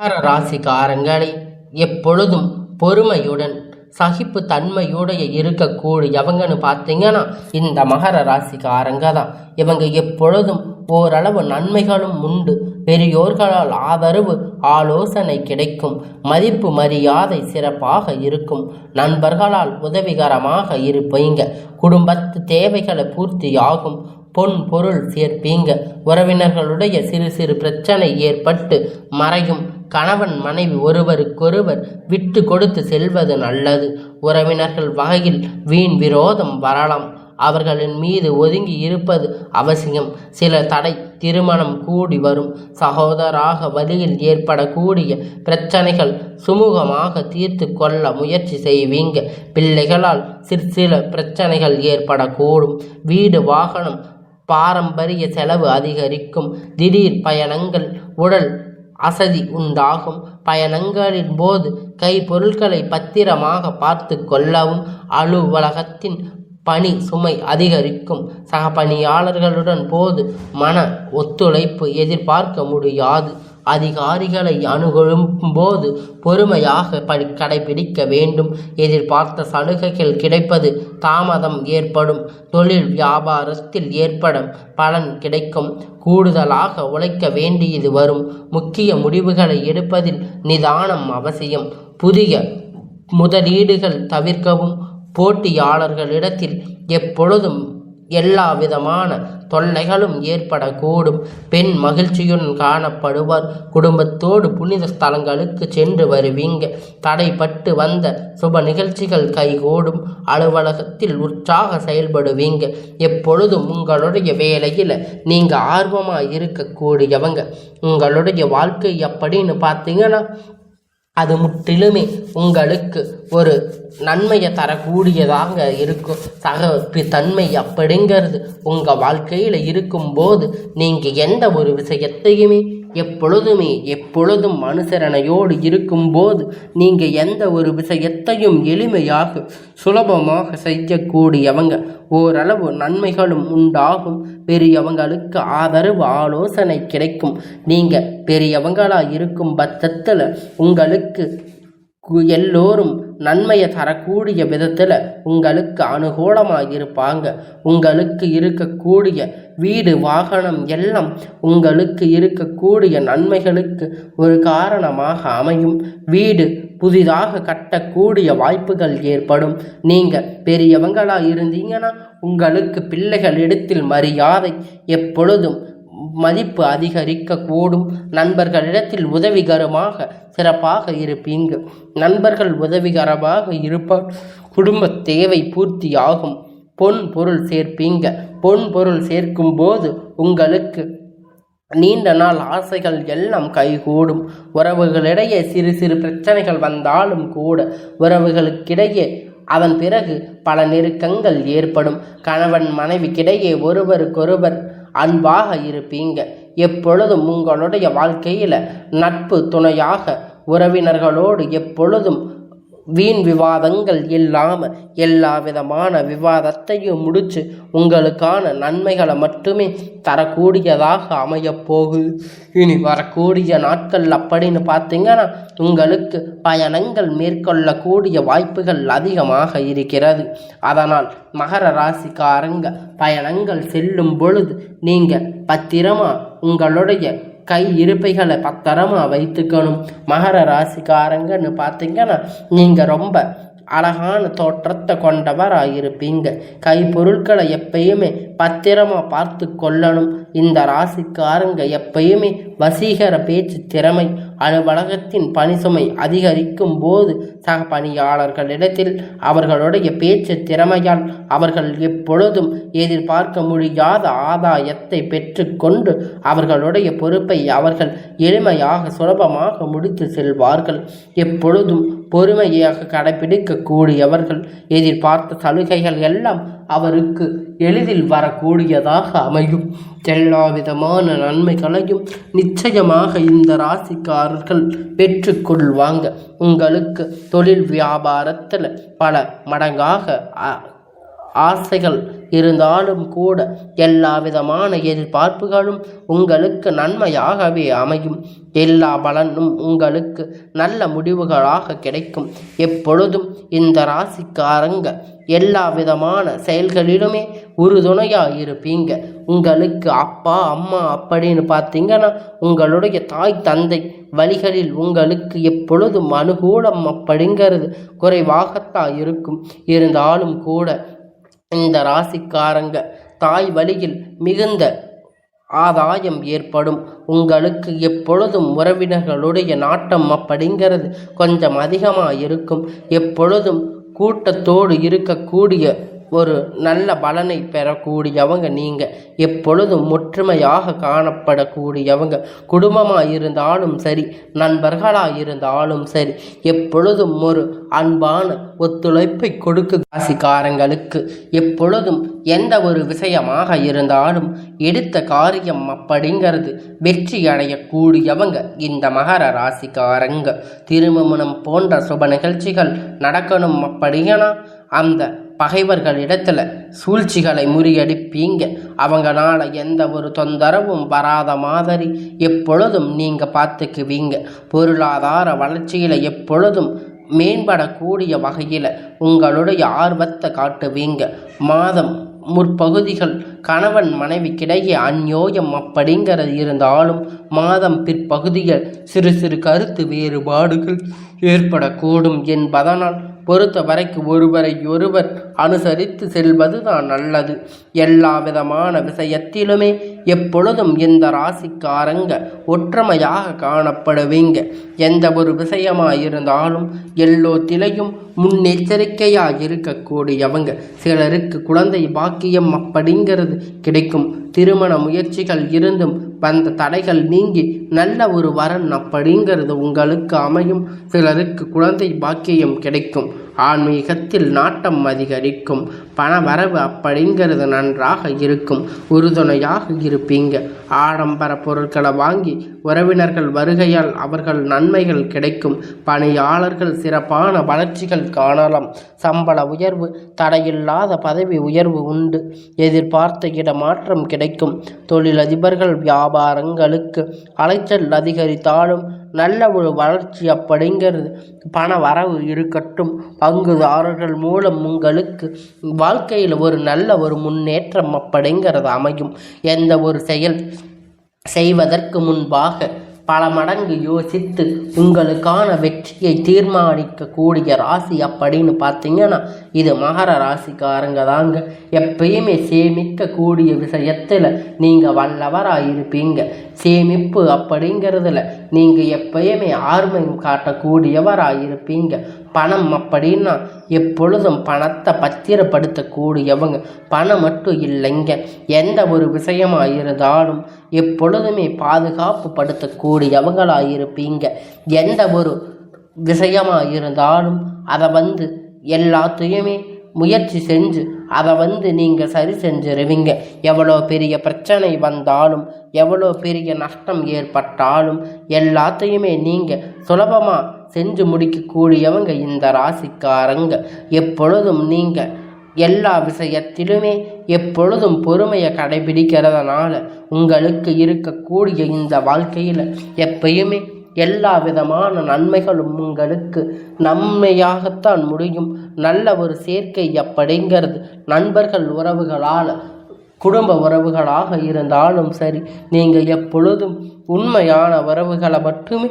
மகர ராசிக்காரங்களை எப்பொழுதும் பொறுமையுடன் சகிப்பு தன்மையுடைய இருக்கக்கூடியவங்கன்னு பார்த்தீங்கன்னா இந்த மகர ராசிக்காரங்க தான் இவங்க எப்பொழுதும் ஓரளவு நன்மைகளும் உண்டு. பெரியோர்களால் ஆதரவு ஆலோசனை கிடைக்கும். மதிப்பு மரியாதை சிறப்பாக இருக்கும். நண்பர்களால் உதவிகரமாக இருப்பீங்க. குடும்பத்து தேவைகளை பூர்த்தியாகும். பொன் பொருள் சேர்ப்பீங்க. உறவினர்களுடைய சிறு சிறு பிரச்சனை ஏற்பட்டு மறையும். கணவன் மனைவி ஒருவருக்கொருவர் விட்டு கொடுத்து செல்வது நல்லது. உறவினர்கள் வகையில் வீண் விரோதம் வரலாம். அவர்களின் மீது ஒதுங்கி இருப்பது அவசியம். சில தடை திருமணம் கூடி வரும். சகோதராக வழியில் ஏற்படக்கூடிய பிரச்சனைகள் சுமூகமாக தீர்த்து கொள்ள முயற்சி செய்வீங்க. பிள்ளைகளால் சிற்சில பிரச்சனைகள் ஏற்படக்கூடும். வீடு வாகனம் பாரம்பரிய செலவு அதிகரிக்கும். திடீர் பயணங்கள் உடல் அசதி உண்டாகும். பயணங்களின் போது கை பொருட்களை பத்திரமாக பார்த்து கொள்ளவும் அலுவலகத்தின் பணி சுமை அதிகரிக்கும். சக பணியாளர்களுடன் போது மன ஒத்துழைப்பு எதிர்பார்க்க முடியாது. அதிகாரிகளை அணுகும் போது பொறுமையாக படி கடைபிடிக்க வேண்டும். எதிர்பார்த்த சலுகைகள் கிடைப்பது தாமதம் ஏற்படும். தொழில் வியாபாரத்தில் ஏற்படும் பலன் கிடைக்கும். கூடுதலாக உழைக்க வேண்டியது வரும். முக்கிய முடிவுகளை எடுப்பதில் நிதானம் அவசியம். புதிய முதலீடுகள் தவிர்க்கவும். போட்டியாளர்களிடத்தில் எப்பொழுதும் எல்லா விதமான தொல்லைகளும் ஏற்படக்கூடும். பெண் மகிழ்ச்சியுடன் காணப்படுவார். குடும்பத்தோடு புனித ஸ்தலங்களுக்கு சென்று வருவீங்க. தடைப்பட்டு வந்த சுப நிகழ்ச்சிகள் கைகூடும். அலுவலகத்தில் உற்சாக செயல்படுவீங்க. எப்பொழுதும் உங்களுடைய வேலையில் நீங்கள் ஆர்வமாக இருக்கக்கூடியவங்க. உங்களுடைய வாழ்க்கை எப்படின்னு பார்த்தீங்கன்னா அது முற்றிலுமே உங்களுக்கு ஒரு நன்மையை தரக்கூடியதாக இருக்கும். தக தன்மை அப்படிங்கிறது உங்கள் வாழ்க்கையில் இருக்கும்போது நீங்கள் எந்த ஒரு விஷயத்தையுமே எப்பொழுதுமே எப்பொழுதும் அனுசரணையோடு இருக்கும்போது நீங்கள் எந்த ஒரு விஷயத்தையும் எளிமையாக சுலபமாக செய்யக்கூடியவங்க ஓரளவு நன்மைகளும் உண்டாகும். பெரியவங்களுக்கு ஆதரவு ஆலோசனை கிடைக்கும். நீங்கள் பெரியவங்களாக இருக்கும் பட்சத்தில் உங்களுக்கு எல்லோரும் நன்மையை தரக்கூடிய விதத்தில் உங்களுக்கு அனுகூலமாக இருப்பாங்க உங்களுக்கு இருக்கக்கூடிய வீடு வாகனம் எல்லாம் உங்களுக்கு இருக்கக்கூடிய நன்மைகளுக்கு ஒரு காரணமாக அமையும். வீடு புதிதாக கட்டக்கூடிய வாய்ப்புகள் ஏற்படும். நீங்கள் பெரியவங்களாக இருந்தீங்கன்னா உங்களுக்கு பிள்ளைகளிடத்தில் மரியாதை எப்பொழுதும் மதிப்பு அதிகரிக்கக்கூடும். நண்பர்களிடத்தில் உதவிகரமாக சிறப்பாக இருப்பீங்க. நண்பர்கள் உதவிகரமாக இருப்பார். குடும்ப தேவை பூர்த்தியாகும். பொன் பொருள் சேர்ப்பீங்க. பொன் பொருள் சேர்க்கும் போது உங்களுக்கு நீண்ட நாள் ஆசைகள் எல்லாம் கைகூடும். உறவுகளிடையே சிறு சிறு பிரச்சனைகள் வந்தாலும் கூட உறவுகளுக்கிடையே அதன் பிறகு பல நெருக்கங்கள் ஏற்படும். கணவன் மனைவிக்கிடையே ஒருவருக்கொருவர் அன்பாக இருப்பீங்க. எப்பொழுதும் உங்களுடைய வாழ்க்கையில் நட்பு துணையாக உறவினர்களோடு எப்பொழுதும் வீண் விவாதங்கள் இல்லாமல் எல்லா விதமான விவாதத்தையும் முடிச்சு உங்களுக்கான நன்மைகளை மட்டுமே தரக்கூடியதாக அமையப்போகுது இனி வரக்கூடிய நாட்கள் அப்படின்னு பார்த்தீங்கன்னா உங்களுக்கு பயணங்கள் மேற்கொள்ளக்கூடிய வாய்ப்புகள் அதிகமாக இருக்கிறது. அதனால் மகர ராசிக்காரங்க பயணங்கள் செல்லும் பொழுது நீங்கள் பத்திரமா உங்களுடைய கை இருப்பைகளை பத்திரமா வைத்துக்கணும். மகர ராசிக்காரங்கன்னு பார்த்தீங்கன்னா நீங்கள் ரொம்ப அழகான தோற்றத்தை கொண்டவராக இருப்பீங்க கை பொருட்களை எப்பயுமே பத்திரமா பார்த்து கொள்ளணும். இந்த ராசிக்காரங்க எப்பயுமே வசீகர பேச்சு திறமை அலுவலகத்தின் பணிசுமை அதிகரிக்கும் போது சக பணியாளர்களிடத்தில் அவர்களுடைய பேச்சு திறமையால் அவர்கள் எப்பொழுதும் எதிர்பார்க்க முடியாத ஆதாயத்தை பெற்றுக்கொண்டு அவர்களுடைய பொறுப்பை அவர்கள் எளிமையாக சுலபமாக முடித்து செல்வார்கள். எப்பொழுதும் பொறுமையாக கடைபிடிக்கக்கூடியவர்கள் எதிர்பார்த்த சலுகைகள் எல்லாம் அவருக்கு எளிதில் வரக்கூடியதாக அமையும். எல்லா விதமான நன்மைகளையும் நிச்சயமாக இந்த ராசிக்காரர்கள் பெற்றுக்கொள்வாங்க. உங்களுக்கு தொழில் வியாபாரத்தில் பல மடங்காக அ- ஆசைகள் இருந்தாலும் கூட எல்லா விதமான எதிர்பார்ப்புகளும் உங்களுக்கு நன்மையாகவே அமையும். எல்லா பலனும் உங்களுக்கு நல்ல முடிவுகளாக கிடைக்கும். எப்பொழுதும் இந்த ராசிக்காரங்க எல்லா விதமான செயல்களிலுமே உறுதுணையாக இருப்பீங்க. உங்களுக்கு அப்பா அம்மா அப்படின்னு பார்த்தீங்கன்னா உங்களுடைய தாய் தந்தை வழிகளில் உங்களுக்கு எப்பொழுதும் அனுகூலம் அப்படிங்கிறது குறைவாகத்தான் இருக்கும். இருந்தாலும் கூட இந்த ராசிக்காரங்க தாய் வழியில் மிகுந்த ஆதாயம் ஏற்படும். உங்களுக்கு எப்பொழுதும் உறவினர்களுடைய நாட்டம் அப்படிங்கிறது கொஞ்சம் அதிகமாக இருக்கும். எப்பொழுதும் கூட்டத்தோடு இருக்கக்கூடிய ஒரு நல்ல பலனை பெறக்கூடியவங்க நீங்கள் எப்பொழுதும் ஒற்றுமையாக காணப்படக்கூடியவங்க. குடும்பமாக இருந்தாலும் சரி நண்பர்களாக இருந்தாலும் சரி எப்பொழுதும் ஒரு அன்பான ஒத்துழைப்பை கொடுக்க ராசிக்காரங்களுக்கு. எப்பொழுதும் எந்த ஒரு விஷயமாக இருந்தாலும் எடுத்த காரியம் அப்படிங்கிறது வெற்றி அடையக்கூடியவங்க இந்த மகர ராசிக்காரங்க. திருமணம் போன்ற சுப நிகழ்ச்சிகள் நடக்கணும் அப்படின்னா அந்த பகைவர்களிடத்தில் சூழ்ச்சிகளை முறியடிப்பீங்க. அவங்களால எந்த ஒரு தொந்தரவும் வராத மாதிரி எப்பொழுதும் நீங்கள் பார்த்துக்குவீங்க. பொருளாதார வளர்ச்சியில் எப்பொழுதும் மேம்படக்கூடிய வகையில் உங்களுடைய ஆர்வத்தை காட்டுவீங்க. மாதம் முற்பகுதிகள் கணவன் மனைவிக்கிடையே அந்யோயம் அப்படிங்கிறது இருந்தாலும் மாதம் பிற்பகுதியில் சிறு சிறு கருத்து வேறுபாடுகள் ஏற்படக்கூடும் என்பதனால் பொறுத்த வரைக்கும் ஒருவரை ஒருவர் அனுசரித்து செல்வது தான் நல்லது. எல்லா விதமான விஷயத்திலுமே எப்பொழுதும் இந்த ராசிக்காரங்க ஒற்றுமையாக காணப்படுவீங்க. எந்த ஒரு விஷயமாக இருந்தாலும் எல்லோத்திலையும் முன்னெச்சரிக்கையாக இருக்கக்கூடியவங்க. சிலருக்கு குழந்தை பாக்கியம் அப்படிங்கிறது கிடைக்கும். திருமண முயற்சிகள் இருந்தும் வந்த தடைகள் நீங்கி நல்ல ஒரு வரன் அப்படிங்கிறது உங்களுக்கு அமையும். சிலருக்கு குழந்தை பாக்கியம் கிடைக்கும். ஆன்மீகத்தில் நாட்டம் அதிகரிக்கும். பண வரவு அப்படிங்கிறது நன்றாக இருக்கும். உறுதுணையாக இருப்பீங்க. ஆடம்பர பொருட்களை வாங்கி உறவினர்கள் வருகையால் அவர்கள் நன்மைகள் கிடைக்கும். பணியாளர்கள் சிறப்பான வளர்ச்சிகள் காணலாம். சம்பள உயர்வு தடையில்லாத பதவி உயர்வு உண்டு. எதிர்பார்த்த இடமாற்றம் கிடைக்கும். தொழிலதிபர்கள் வியாபாரங்களுக்கு அலைச்சல் அதிகரித்தாலும் நல்ல ஒரு வளர்ச்சி அப்படிங்கிறது பண வரவு இருக்கட்டும். பங்குதாரர்கள் மூலம் உங்களுக்கு வாழ்க்கையில் ஒரு நல்ல ஒரு முன்னேற்றம் அப்படிங்கிறது அமையும். எந்த ஒரு செயல் செய்வதற்கு முன்பாக பல மடங்கு யோசித்து உங்களுக்கான வெற்றியை தீர்மானிக்கக்கூடிய ராசி அப்படின்னு பார்த்தீங்கன்னா இது மகர ராசிக்காரங்க தாங்க. எப்பயுமே சேமிக்கக்கூடிய விஷயத்தில் நீங்கள் வல்லவராக இருப்பீங்க சேமிப்பு அப்படிங்கிறதுல நீங்கள் எப்பயுமே ஆர்வம் காட்டக்கூடியவராக இருப்பீங்க பணம் அப்படின்னா எப்பொழுதும் பணத்தை பத்திரப்படுத்தக்கூடியவங்க. பணம் மட்டும் இல்லைங்க. எந்த ஒரு விஷயமாக இருந்தாலும் எப்பொழுதுமே பாதுகாப்பு படுத்தக்கூடியவங்களாக இருப்பீங்க எந்த ஒரு விஷயமாக இருந்தாலும் அதை வந்து எல்லாத்தையுமே முயற்சி செஞ்சு அதை வந்து நீங்கள் சரி செஞ்சிருவீங்க. எவ்வளோ பெரிய பிரச்சனை வந்தாலும் எவ்வளோ பெரிய நஷ்டம் ஏற்பட்டாலும் எல்லாத்தையுமே நீங்கள் சுலபமாக செஞ்சு முடிக்கக்கூடியவங்க இந்த ராசிக்காரங்க. எப்பொழுதும் நீங்கள் எல்லா விஷயத்திலுமே எப்பொழுதும் பொறுமையை கடைபிடிக்கிறதுனால உங்களுக்கு இருக்கக்கூடிய இந்த வாழ்க்கையில் எப்பயுமே எல்லா விதமான நன்மைகளும் உங்களுக்கு நன்மையாகத்தான் முடியும். நல்ல ஒரு சேர்க்கை அப்படிங்கிறது நண்பர்கள் உறவுகளால் குடும்ப உறவுகளாக இருந்தாலும் சரி நீங்கள் எப்பொழுதும் உண்மையான உறவுகளை மட்டுமே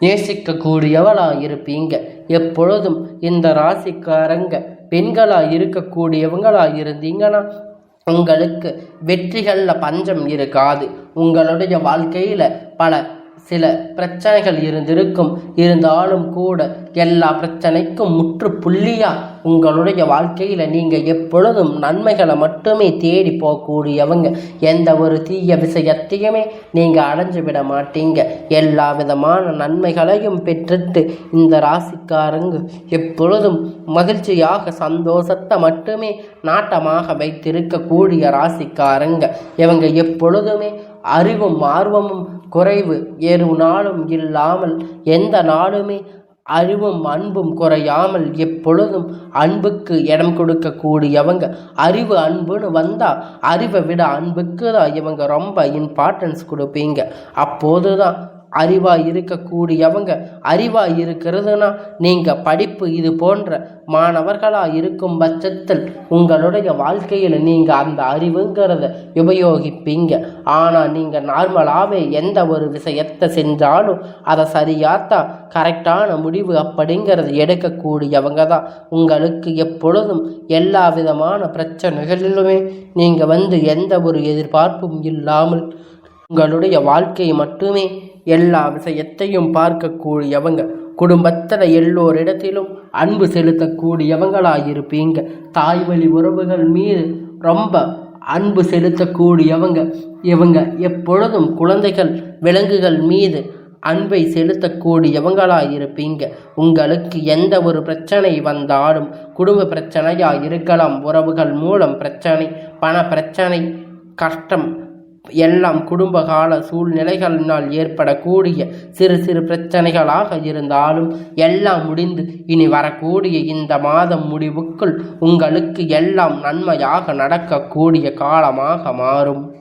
நேசிக்கக்கூடியவளாக இருப்பீங்க எப்பொழுதும் இந்த ராசிக்காரங்க பெண்களாக இருக்கக்கூடியவங்களாக இருந்தீங்கன்னா உங்களுக்கு வெற்றிகளில் பஞ்சம் இருக்காது. உங்களுடைய வாழ்க்கையில் பல சில பிரச்சனைகள் இருந்திருக்கும். இருந்தாலும் கூட எல்லா பிரச்சனைக்கும் முற்றுப்புள்ளியா உங்களுடைய வாழ்க்கையில் நீங்கள் எப்பொழுதும் நன்மைகளை மட்டுமே தேடி போகக்கூடியவங்க. எந்த ஒரு தீய விஷயத்தையுமே நீங்கள் அடைஞ்சு விட மாட்டீங்க. எல்லா விதமான நன்மைகளையும் பெற்றுட்டு இந்த ராசிக்காரங்க எப்பொழுதும் மகிழ்ச்சியாக சந்தோஷத்தை மட்டுமே நாட்டமாக வைத்திருக்கக்கூடிய ராசிக்காரங்க. இவங்க எப்பொழுதுமே அறிவும் ஆர்வமும் குறைவு. ஏறு நாளும் இல்லாமல் எந்த நாளுமே அறிவும் அன்பும் குறையாமல் எப்பொழுதும் அன்புக்கு இடம் கொடுக்கக்கூடியவங்க. அறிவு அன்புன்னு வந்தால் அறிவை விட அன்புக்கு தான் இவங்க ரொம்ப இம்பார்ட்டன்ஸ் கொடுப்பீங்க. அப்போது தான் அறிவாக இருக்கக்கூடியவங்க அறிவாக இருக்கிறதுனா நீங்கள் படிப்பு இது போன்ற மாணவர்களாக இருக்கும் பட்சத்தில் உங்களுடைய வாழ்க்கையில் நீங்கள் அந்த அறிவுங்கிறத உபயோகிப்பீங்க. ஆனால் நீங்கள் நார்மலாகவே எந்த ஒரு விஷயத்தை செஞ்சாலும் அதை சரியாத்தான் கரெக்டான முடிவு அப்படிங்கிறது எடுக்கக்கூடியவங்க தான். உங்களுக்கு எப்பொழுதும் எல்லா விதமான பிரச்சனைகளிலுமே நீங்கள் வந்து எந்த ஒரு எதிர்பார்ப்பும் இல்லாமல் உங்களுடைய வாழ்க்கையை மட்டுமே எல்லா விஷயத்தையும் பார்க்கக்கூடியவங்க. குடும்பத்தில் எல்லோரிடத்திலும் அன்பு செலுத்தக்கூடியவங்களாக இருப்பீங்க தாய் வழி உறவுகள் மீது ரொம்ப அன்பு செலுத்தக்கூடியவங்க. இவங்க எப்பொழுதும் குழந்தைகள் விலங்குகள் மீது அன்பை செலுத்தக்கூடியவங்களாக இருப்பீங்க உங்களுக்கு எந்த ஒரு பிரச்சனை வந்தாலும் குடும்ப பிரச்சனையாக இருக்கலாம் உறவுகள் மூலம் பிரச்சனை பண பிரச்சனை கஷ்டம் எல்லாம் குடும்பகால சூழ்நிலைகளினால் ஏற்படக்கூடிய சிறு சிறு பிரச்சனைகளாக இருந்தாலும் எல்லாம் முடிந்து இனி வரக்கூடிய இந்த மாதம் முடிவுக்குள் உங்களுக்கு எல்லாம் நன்மையாக நடக்கக்கூடிய காலமாக மாறும்.